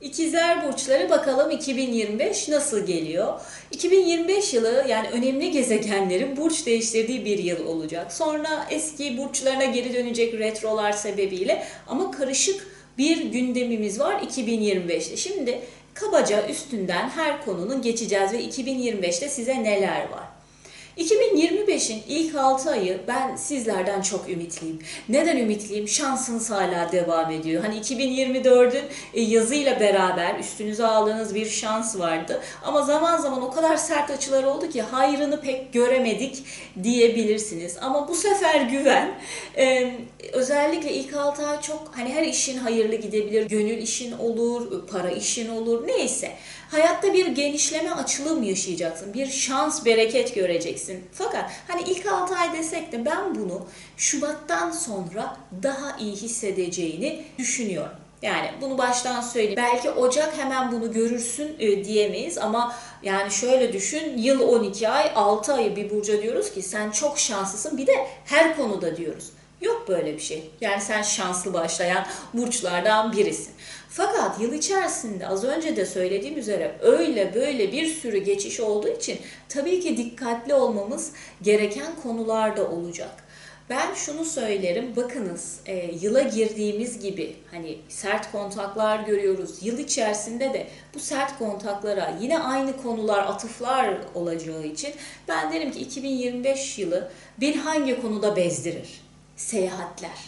İkizler burçları bakalım 2025 nasıl geliyor? 2025 yılı yani önemli gezegenlerin burç değiştirdiği bir yıl olacak. Sonra eski burçlarına geri dönecek retrolar sebebiyle ama karışık bir gündemimiz var 2025'te. Şimdi kabaca üstünden her konunun geçeceğiz ve 2025'te size neler var? 2025'in ilk 6 ayı ben sizlerden çok ümitliyim. Neden ümitliyim? Şansınız hala devam ediyor. Hani 2024'ün e, yazıyla beraber üstünüze aldığınız bir şans vardı. Ama zaman zaman o kadar sert açılar oldu ki hayrını pek göremedik diyebilirsiniz. Ama bu sefer güven. Ee, özellikle ilk 6 ay çok hani her işin hayırlı gidebilir. Gönül işin olur, para işin olur neyse. Hayatta bir genişleme, açılım yaşayacaksın. Bir şans, bereket göreceksin. Fakat hani ilk 6 ay desek de ben bunu Şubat'tan sonra daha iyi hissedeceğini düşünüyorum. Yani bunu baştan söyleyeyim. Belki Ocak hemen bunu görürsün e, diyemeyiz ama yani şöyle düşün. Yıl 12 ay, 6 ayı bir burca diyoruz ki sen çok şanslısın. Bir de her konuda diyoruz. Yok böyle bir şey. Yani sen şanslı başlayan burçlardan birisin. Fakat yıl içerisinde az önce de söylediğim üzere öyle böyle bir sürü geçiş olduğu için tabii ki dikkatli olmamız gereken konular da olacak. Ben şunu söylerim, bakınız e, yıla girdiğimiz gibi hani sert kontaklar görüyoruz. Yıl içerisinde de bu sert kontaklara yine aynı konular, atıflar olacağı için ben derim ki 2025 yılı bir hangi konuda bezdirir? Seyahatler.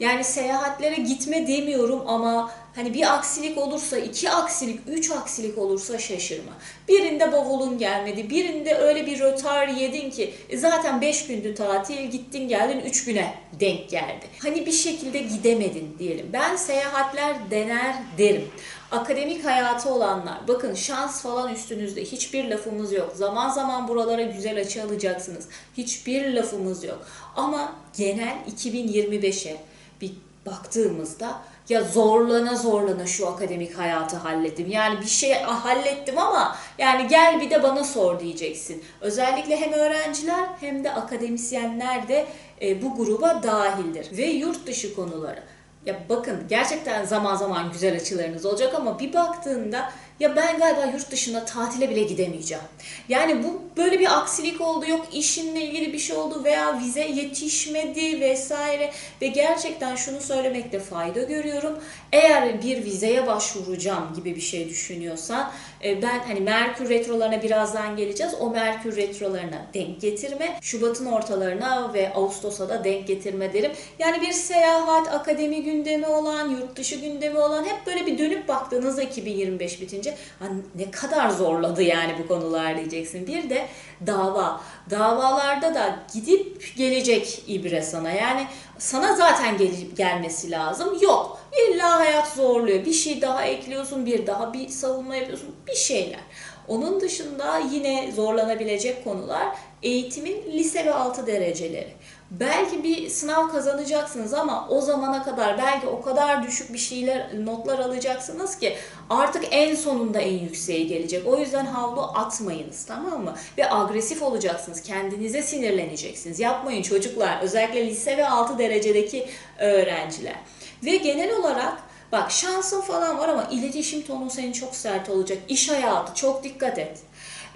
Yani seyahatlere gitme demiyorum ama hani bir aksilik olursa, iki aksilik, üç aksilik olursa şaşırma. Birinde bavulun gelmedi, birinde öyle bir rötar yedin ki e, zaten beş gündü tatil, gittin geldin üç güne denk geldi. Hani bir şekilde gidemedin diyelim. Ben seyahatler dener derim. Akademik hayatı olanlar, bakın şans falan üstünüzde hiçbir lafımız yok. Zaman zaman buralara güzel açı alacaksınız. Hiçbir lafımız yok. Ama genel 2025'e bir baktığımızda ya zorlana zorlana şu akademik hayatı hallettim. Yani bir şey hallettim ama yani gel bir de bana sor diyeceksin. Özellikle hem öğrenciler hem de akademisyenler de e, bu gruba dahildir. Ve yurt dışı konuları. Ya bakın gerçekten zaman zaman güzel açılarınız olacak ama bir baktığında ya ben galiba yurt dışına tatile bile gidemeyeceğim. Yani bu böyle bir aksilik oldu yok işinle ilgili bir şey oldu veya vize yetişmedi vesaire ve gerçekten şunu söylemekte fayda görüyorum. Eğer bir vizeye başvuracağım gibi bir şey düşünüyorsan e, ben hani Merkür retrolarına birazdan geleceğiz. O Merkür retrolarına denk getirme. Şubat'ın ortalarına ve Ağustos'a da denk getirme derim. Yani bir seyahat, akademi gündemi olan, yurt dışı gündemi olan hep böyle bir dönüp baktığınızda 2025 bitince hani ne kadar zorladı yani bu konular diyeceksin. Bir de dava. Davalarda da gidip gelecek ibre sana. Yani sana zaten gel- gelmesi lazım. Yok. İlla hayat zorluyor. Bir şey daha ekliyorsun, bir daha bir savunma yapıyorsun, bir şeyler. Onun dışında yine zorlanabilecek konular eğitimin lise ve altı dereceleri. Belki bir sınav kazanacaksınız ama o zamana kadar belki o kadar düşük bir şeyler notlar alacaksınız ki artık en sonunda en yükseğe gelecek. O yüzden havlu atmayınız tamam mı? Ve agresif olacaksınız. Kendinize sinirleneceksiniz. Yapmayın çocuklar. Özellikle lise ve altı derecedeki öğrenciler. Ve genel olarak bak şansın falan var ama iletişim tonu senin çok sert olacak. İş hayatı çok dikkat et.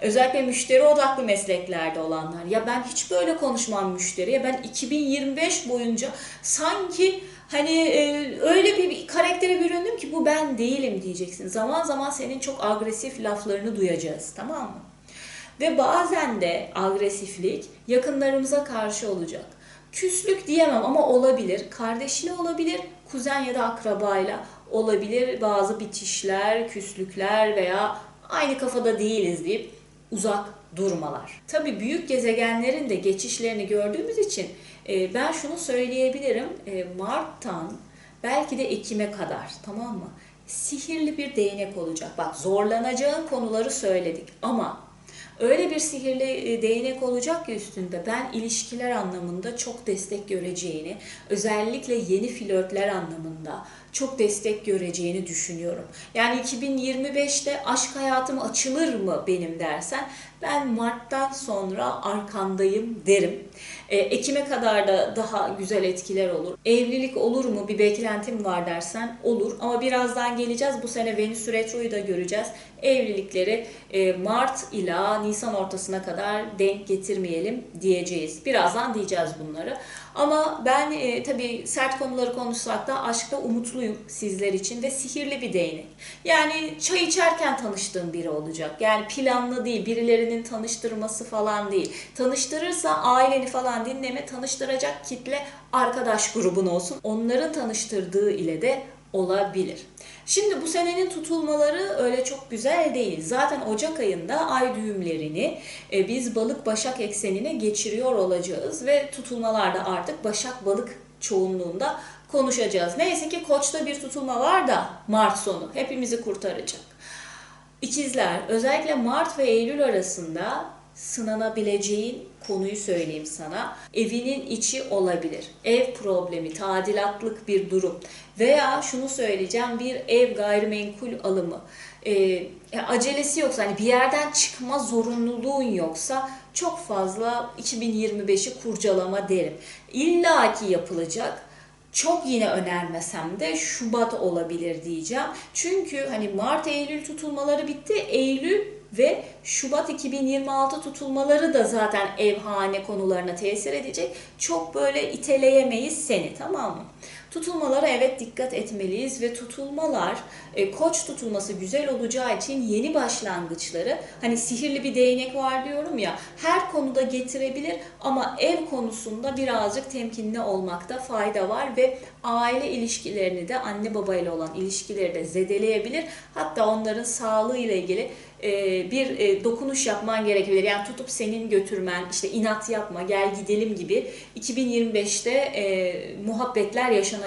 Özellikle müşteri odaklı mesleklerde olanlar. Ya ben hiç böyle konuşmam müşteriye. Ben 2025 boyunca sanki hani e, öyle bir karaktere büründüm ki bu ben değilim diyeceksin. Zaman zaman senin çok agresif laflarını duyacağız tamam mı? Ve bazen de agresiflik yakınlarımıza karşı olacak. Küslük diyemem ama olabilir. Kardeşle olabilir, kuzen ya da akrabayla olabilir. Bazı bitişler, küslükler veya aynı kafada değiliz deyip uzak durmalar. Tabii büyük gezegenlerin de geçişlerini gördüğümüz için e, ben şunu söyleyebilirim. E, Mart'tan belki de Ekim'e kadar tamam mı? Sihirli bir değnek olacak. Bak zorlanacağın konuları söyledik ama öyle bir sihirli e, değnek olacak ki üstünde ben ilişkiler anlamında çok destek göreceğini, özellikle yeni flörtler anlamında çok destek göreceğini düşünüyorum. Yani 2025'te aşk hayatım açılır mı benim dersen ben Mart'tan sonra arkandayım derim. E, Ekim'e kadar da daha güzel etkiler olur. Evlilik olur mu bir beklentim var dersen olur. Ama birazdan geleceğiz. Bu sene Venüs Retro'yu da göreceğiz. Evlilikleri e, Mart ila Nisan ortasına kadar denk getirmeyelim diyeceğiz. Birazdan diyeceğiz bunları. Ama ben e, tabii sert konuları konuşsak da aşkta umutluyum sizler için ve sihirli bir değnek. Yani çay içerken tanıştığım biri olacak. Yani planlı değil, birilerinin tanıştırması falan değil. Tanıştırırsa aileni falan dinleme, tanıştıracak kitle arkadaş grubun olsun. Onların tanıştırdığı ile de olabilir. Şimdi bu senenin tutulmaları öyle çok güzel değil. Zaten Ocak ayında ay düğümlerini e, biz balık başak eksenine geçiriyor olacağız ve tutulmalarda artık başak balık çoğunluğunda konuşacağız. Neyse ki koçta bir tutulma var da Mart sonu hepimizi kurtaracak. İkizler özellikle Mart ve Eylül arasında sınanabileceğin konuyu söyleyeyim sana. Evinin içi olabilir. Ev problemi, tadilatlık bir durum veya şunu söyleyeceğim bir ev gayrimenkul alımı. E, acelesi yoksa hani bir yerden çıkma zorunluluğun yoksa çok fazla 2025'i kurcalama derim. İlla ki yapılacak çok yine önermesem de Şubat olabilir diyeceğim. Çünkü hani Mart Eylül tutulmaları bitti. Eylül ve Şubat 2026 tutulmaları da zaten ev hane konularına tesir edecek. Çok böyle iteleyemeyiz seni tamam mı? Tutulmalara evet dikkat etmeliyiz ve tutulmalar e, koç tutulması güzel olacağı için yeni başlangıçları hani sihirli bir değnek var diyorum ya her konuda getirebilir ama ev konusunda birazcık temkinli olmakta fayda var ve aile ilişkilerini de anne babayla olan ilişkileri de zedeleyebilir. Hatta onların sağlığı ile ilgili e, bir e, dokunuş yapman gerekebilir. Yani tutup senin götürmen, işte inat yapma, gel gidelim gibi 2025'te e, muhabbetler yaşanabilir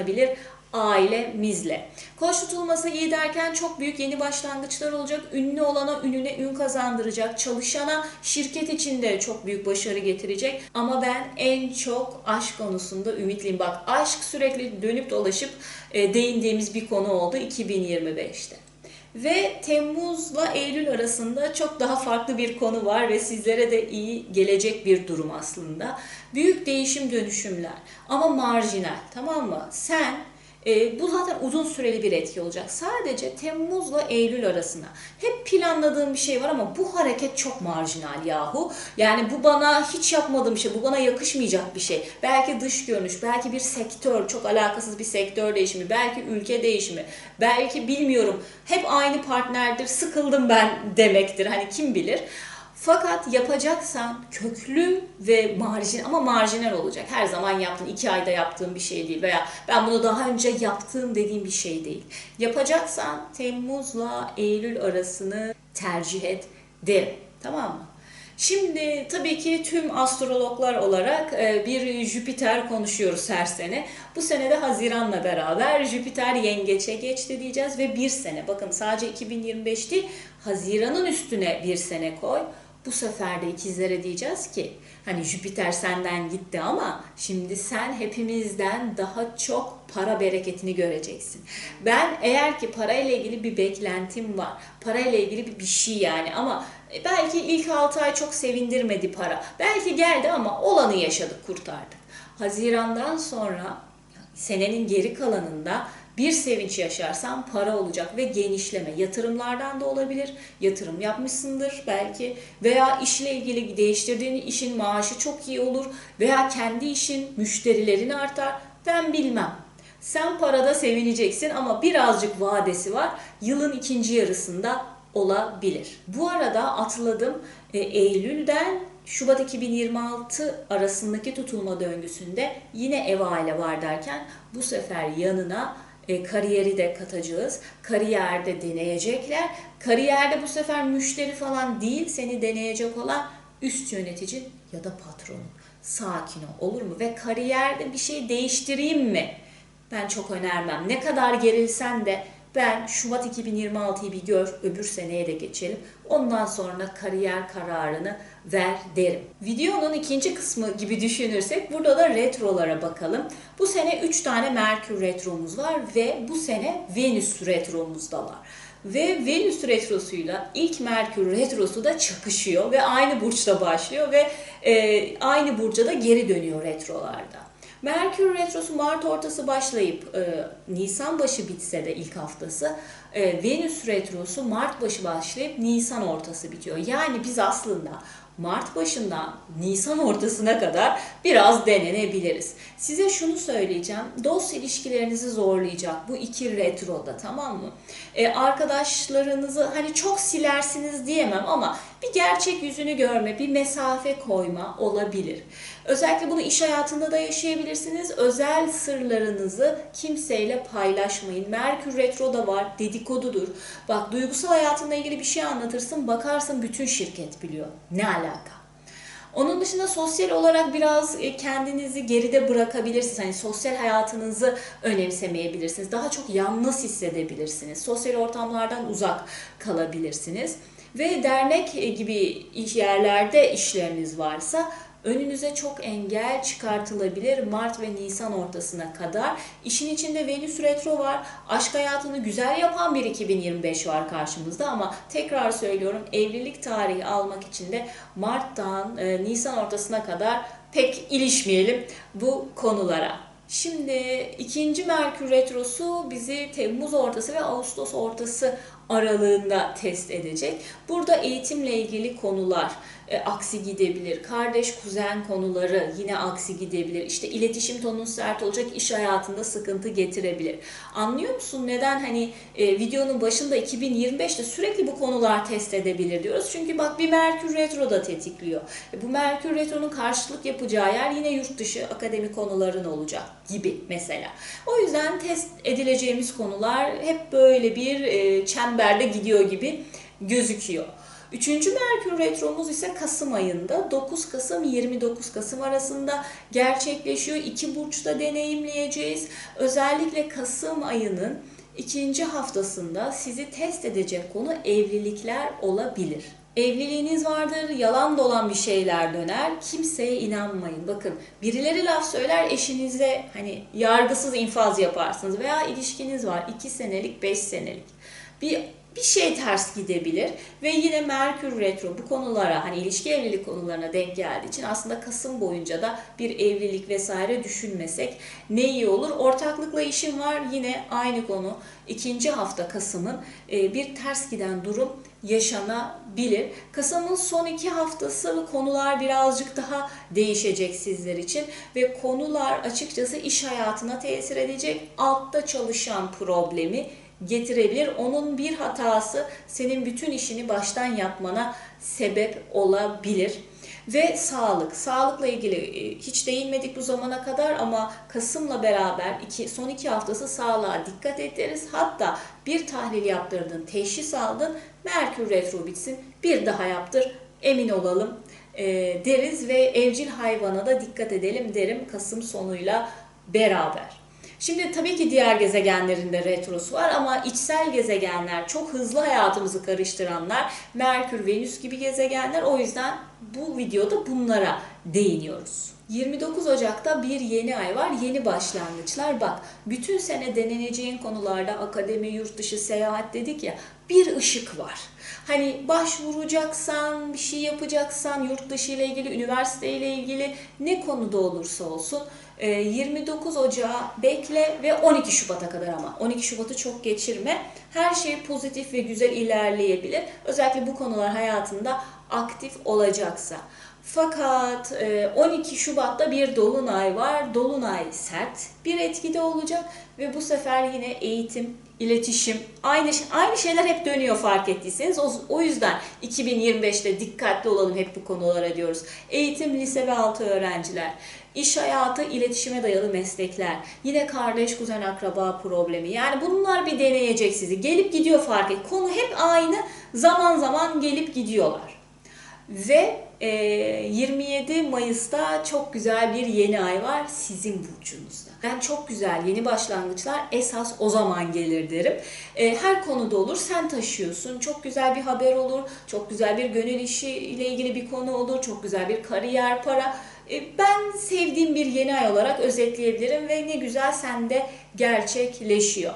ailemizle. Koç tutulması iyi derken çok büyük yeni başlangıçlar olacak. Ünlü olana ününe ün kazandıracak. Çalışana şirket içinde çok büyük başarı getirecek. Ama ben en çok aşk konusunda ümitliyim. Bak aşk sürekli dönüp dolaşıp e, değindiğimiz bir konu oldu 2025'te. Ve Temmuz'la Eylül arasında çok daha farklı bir konu var ve sizlere de iyi gelecek bir durum aslında. Büyük değişim dönüşümler ama marjinal tamam mı? Sen e, bu zaten uzun süreli bir etki olacak. Sadece Temmuz'la Eylül arasında. Hep planladığım bir şey var ama bu hareket çok marjinal yahu. Yani bu bana hiç yapmadığım şey, bu bana yakışmayacak bir şey. Belki dış görünüş, belki bir sektör, çok alakasız bir sektör değişimi, belki ülke değişimi, belki bilmiyorum. Hep aynı partnerdir, sıkıldım ben demektir. Hani kim bilir. Fakat yapacaksan köklü ve marjin ama marjinal olacak. Her zaman yaptığın, iki ayda yaptığın bir şey değil veya ben bunu daha önce yaptığım dediğim bir şey değil. Yapacaksan Temmuz'la Eylül arasını tercih et derim. Tamam mı? Şimdi tabii ki tüm astrologlar olarak e, bir Jüpiter konuşuyoruz her sene. Bu sene de Haziran'la beraber Jüpiter yengeçe geçti diyeceğiz ve bir sene. Bakın sadece 2025 değil Haziran'ın üstüne bir sene koy. Bu sefer de ikizlere diyeceğiz ki hani Jüpiter senden gitti ama şimdi sen hepimizden daha çok para bereketini göreceksin. Ben eğer ki parayla ilgili bir beklentim var. Parayla ilgili bir, bir şey yani ama belki ilk 6 ay çok sevindirmedi para. Belki geldi ama olanı yaşadık, kurtardık. Hazirandan sonra senenin geri kalanında bir sevinç yaşarsan para olacak ve genişleme. Yatırımlardan da olabilir. Yatırım yapmışsındır belki veya işle ilgili değiştirdiğin işin maaşı çok iyi olur veya kendi işin müşterilerin artar. Ben bilmem. Sen parada sevineceksin ama birazcık vadesi var. Yılın ikinci yarısında olabilir. Bu arada atladım. E, Eylül'den Şubat 2026 arasındaki tutulma döngüsünde yine ev aile var derken bu sefer yanına e, kariyeri de katacağız. Kariyerde deneyecekler. Kariyerde bu sefer müşteri falan değil seni deneyecek olan üst yönetici ya da patronun. Sakin ol olur mu? Ve kariyerde bir şey değiştireyim mi? Ben çok önermem. Ne kadar gerilsen de Ben Şubat 2026'yı bir gör, öbür seneye de geçelim. Ondan sonra kariyer kararını ver derim. Videonun ikinci kısmı gibi düşünürsek burada da retrolara bakalım. Bu sene 3 tane Merkür retromuz var ve bu sene Venüs retromuz da var. Ve Venüs retrosuyla ilk Merkür retrosu da çakışıyor ve aynı burçta başlıyor ve e, aynı burca da geri dönüyor retrolarda. Merkür Retrosu Mart ortası başlayıp e, Nisan başı bitse de ilk haftası e, Venüs Retrosu Mart başı başlayıp Nisan ortası bitiyor. Yani biz aslında Mart başından Nisan ortasına kadar biraz denenebiliriz. Size şunu söyleyeceğim. Dost ilişkilerinizi zorlayacak bu iki retroda tamam mı? E, arkadaşlarınızı hani çok silersiniz diyemem ama bir gerçek yüzünü görme, bir mesafe koyma olabilir. Özellikle bunu iş hayatında da yaşayabilirsiniz. Özel sırlarınızı kimseyle paylaşmayın. Merkür retro da var, dedikodudur. Bak duygusal hayatınla ilgili bir şey anlatırsın, bakarsın bütün şirket biliyor. Ne alaka? Onun dışında sosyal olarak biraz e, kendinizi geride bırakabilirsiniz. Hani sosyal hayatınızı önemsemeyebilirsiniz. Daha çok yalnız hissedebilirsiniz. Sosyal ortamlardan uzak kalabilirsiniz. Ve dernek e, gibi yerlerde işleriniz varsa önünüze çok engel çıkartılabilir Mart ve Nisan ortasına kadar. İşin içinde Venüs retro var. Aşk hayatını güzel yapan bir 2025 var karşımızda ama tekrar söylüyorum evlilik tarihi almak için de Mart'tan e, Nisan ortasına kadar pek ilişmeyelim bu konulara. Şimdi ikinci Merkür Retrosu bizi Temmuz ortası ve Ağustos ortası aralığında test edecek. Burada eğitimle ilgili konular e, aksi gidebilir. Kardeş kuzen konuları yine aksi gidebilir. İşte iletişim tonun sert olacak, iş hayatında sıkıntı getirebilir. Anlıyor musun neden hani e, videonun başında 2025'te sürekli bu konular test edebilir diyoruz. Çünkü bak bir Merkür Retro da tetikliyor. E, bu Merkür Retro'nun karşılık yapacağı yer yine yurt dışı akademik konuların olacak gibi mesela. O yüzden test edileceğimiz konular hep böyle bir e, çemberde gidiyor gibi gözüküyor. Üçüncü Merkür Retromuz ise Kasım ayında 9 Kasım 29 Kasım arasında gerçekleşiyor. İki burçta deneyimleyeceğiz. Özellikle Kasım ayının ikinci haftasında sizi test edecek konu evlilikler olabilir. Evliliğiniz vardır, yalan dolan bir şeyler döner. Kimseye inanmayın. Bakın birileri laf söyler eşinize hani yargısız infaz yaparsınız veya ilişkiniz var 2 senelik 5 senelik. Bir bir şey ters gidebilir ve yine Merkür Retro bu konulara hani ilişki evlilik konularına denk geldiği için aslında Kasım boyunca da bir evlilik vesaire düşünmesek ne iyi olur. Ortaklıkla işim var yine aynı konu ikinci hafta Kasım'ın e, bir ters giden durum yaşanabilir. Kasım'ın son iki haftası konular birazcık daha değişecek sizler için ve konular açıkçası iş hayatına tesir edecek. Altta çalışan problemi getirebilir. Onun bir hatası senin bütün işini baştan yapmana sebep olabilir. Ve sağlık. Sağlıkla ilgili e, hiç değinmedik bu zamana kadar ama Kasım'la beraber iki, son iki haftası sağlığa dikkat ederiz. Hatta bir tahlil yaptırdın, teşhis aldın, Merkür Retro bitsin, bir daha yaptır, emin olalım e, deriz ve evcil hayvana da dikkat edelim derim Kasım sonuyla beraber. Şimdi tabii ki diğer gezegenlerin de retrosu var ama içsel gezegenler, çok hızlı hayatımızı karıştıranlar, Merkür, Venüs gibi gezegenler. O yüzden bu videoda bunlara değiniyoruz. 29 Ocak'ta bir yeni ay var. Yeni başlangıçlar. Bak bütün sene deneneceğin konularda akademi, yurt dışı, seyahat dedik ya bir ışık var. Hani başvuracaksan, bir şey yapacaksan yurt dışı ile ilgili, üniversite ile ilgili ne konuda olursa olsun 29 ee, Ocağı bekle ve 12 Şubat'a kadar ama 12 Şubat'ı çok geçirme. Her şey pozitif ve güzel ilerleyebilir. Özellikle bu konular hayatında aktif olacaksa. Fakat 12 e, Şubat'ta bir dolunay var. Dolunay sert bir etkide olacak ve bu sefer yine eğitim, iletişim, aynı aynı şeyler hep dönüyor fark ettiyseniz. O, o yüzden 2025'te dikkatli olalım hep bu konulara diyoruz. Eğitim, lise ve altı öğrenciler, iş hayatı, iletişime dayalı meslekler, yine kardeş, kuzen, akraba problemi. Yani bunlar bir deneyecek sizi. Gelip gidiyor fark et. Konu hep aynı, zaman zaman gelip gidiyorlar. Ve e, 27 Mayıs'ta çok güzel bir yeni ay var sizin burcunuzda. Ben çok güzel yeni başlangıçlar esas o zaman gelir derim. E, her konuda olur. Sen taşıyorsun. Çok güzel bir haber olur. Çok güzel bir gönül işi ile ilgili bir konu olur. Çok güzel bir kariyer, para. E, ben sevdiğim bir yeni ay olarak özetleyebilirim ve ne güzel sende gerçekleşiyor.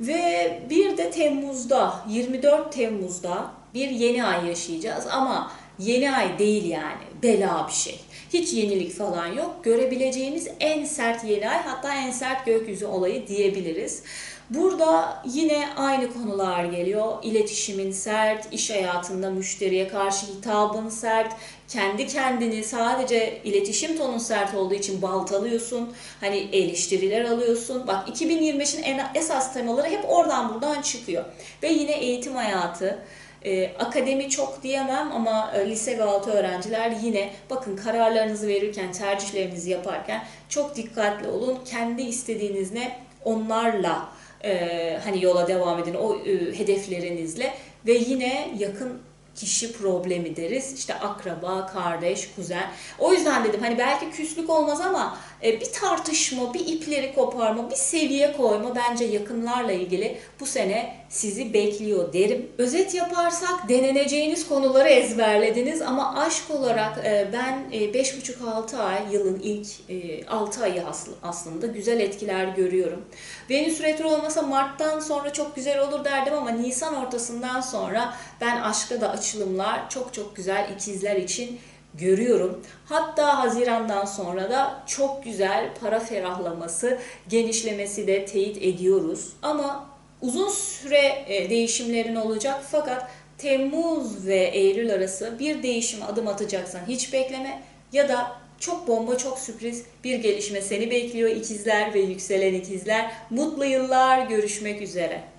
Ve bir de Temmuz'da, 24 Temmuz'da bir yeni ay yaşayacağız ama yeni ay değil yani bela bir şey. Hiç yenilik falan yok. Görebileceğimiz en sert yeni ay hatta en sert gökyüzü olayı diyebiliriz. Burada yine aynı konular geliyor. İletişimin sert, iş hayatında müşteriye karşı hitabın sert, kendi kendini sadece iletişim tonun sert olduğu için baltalıyorsun. Hani eleştiriler alıyorsun. Bak 2025'in en esas temaları hep oradan buradan çıkıyor. Ve yine eğitim hayatı, e, akademi çok diyemem ama e, lise ve altı öğrenciler yine bakın kararlarınızı verirken, tercihlerinizi yaparken çok dikkatli olun. Kendi istediğiniz ne onlarla e, hani yola devam edin o e, hedeflerinizle ve yine yakın kişi problemi deriz. İşte akraba, kardeş, kuzen. O yüzden dedim hani belki küslük olmaz ama bir tartışma, bir ipleri koparma, bir seviye koyma bence yakınlarla ilgili bu sene sizi bekliyor derim. Özet yaparsak deneneceğiniz konuları ezberlediniz ama aşk olarak e, ben e, 5,5-6 ay yılın ilk e, 6 ayı asl- aslında güzel etkiler görüyorum. Venüs retro olmasa Mart'tan sonra çok güzel olur derdim ama Nisan ortasından sonra ben aşkta da açılımlar çok çok güzel ikizler için görüyorum. Hatta Haziran'dan sonra da çok güzel para ferahlaması, genişlemesi de teyit ediyoruz. Ama uzun süre e, değişimlerin olacak fakat Temmuz ve Eylül arası bir değişime adım atacaksan hiç bekleme ya da çok bomba çok sürpriz bir gelişme seni bekliyor ikizler ve yükselen ikizler. Mutlu yıllar görüşmek üzere.